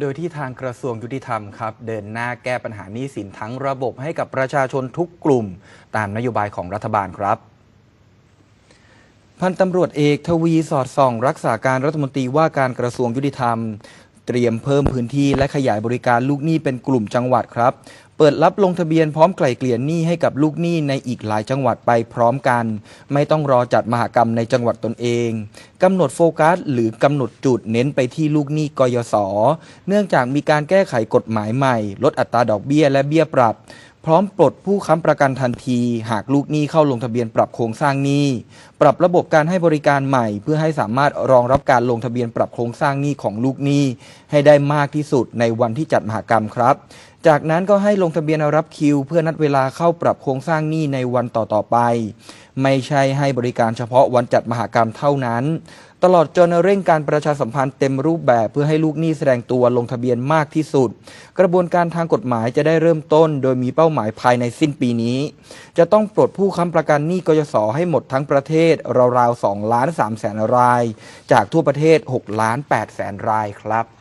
โดยที่ทางกระทรวงยุติธรรมครับเดินหน้าแก้ปัญหานี้สินทั้งระบบให้กับประชาชนทุกกลุ่ม ตามนโยบายของรัฐบาลครับพันตำรวจเอกทวีสอดส่อง รักษาการรัฐมนตรีว่าการกระทรวงยุติธรรม เตรียมเพิ่มพื้นที่และขยายบริการลูกหนี้เป็นกลุ่มจังหวัดครับ เปิดรับลงทะเบียนพร้อมไกล่เกลี่ยหนี้ให้กับลูกหนี้ในอีกหลายจังหวัดไปพร้อมกัน ไม่ต้องรอจัดมหกรรมในจังหวัดตนเองกำหนดโฟกัส หรือกำหนดจุดเน้นไปที่ลูกหนี้กยศเนื่องจากมีการแก้ไขกฎหมายใหม่ ลดอัตราดอกเบี้ยและเบี้ยปรับ พร้อมปลดผู้ค้ำประกันทันที หากลูกหนี้เข้าลงทะเบียนปรับโครงสร้างหนี้ ปรับระบบการให้บริการใหม่ เพื่อให้สามารถรองรับการลงทะเบียนปรับโครงสร้างหนี้ของลูกหนี้ ให้ได้มากที่สุดในวันที่จัดมหกรรมครับ จากนั้นก็ให้ลงทะเบียนรับคิว เพื่อนัดเวลาเข้าปรับโครงสร้างหนี้ในวันต่อๆไป ไม่ใช่ให้บริการเฉพาะวันจัดมหกรรมเท่านั้น ตลอดจนเร่งการประชาสัมพันธ์เต็มรูปแบบเพื่อให้ลูกหนี้แสดงตัวลงทะเบียนมากที่สุด กระบวนการทางกฎหมายจะได้เริ่มต้น โดยมีเป้าหมายภายในสิ้นปีนี้ จะต้องปลดผู้ค้ำประกันหนี้กยศให้หมดทั้งประเทศราวๆ2ล้าน3แสนราย จากทั่วประเทศ6ล้าน8แสนรายครับ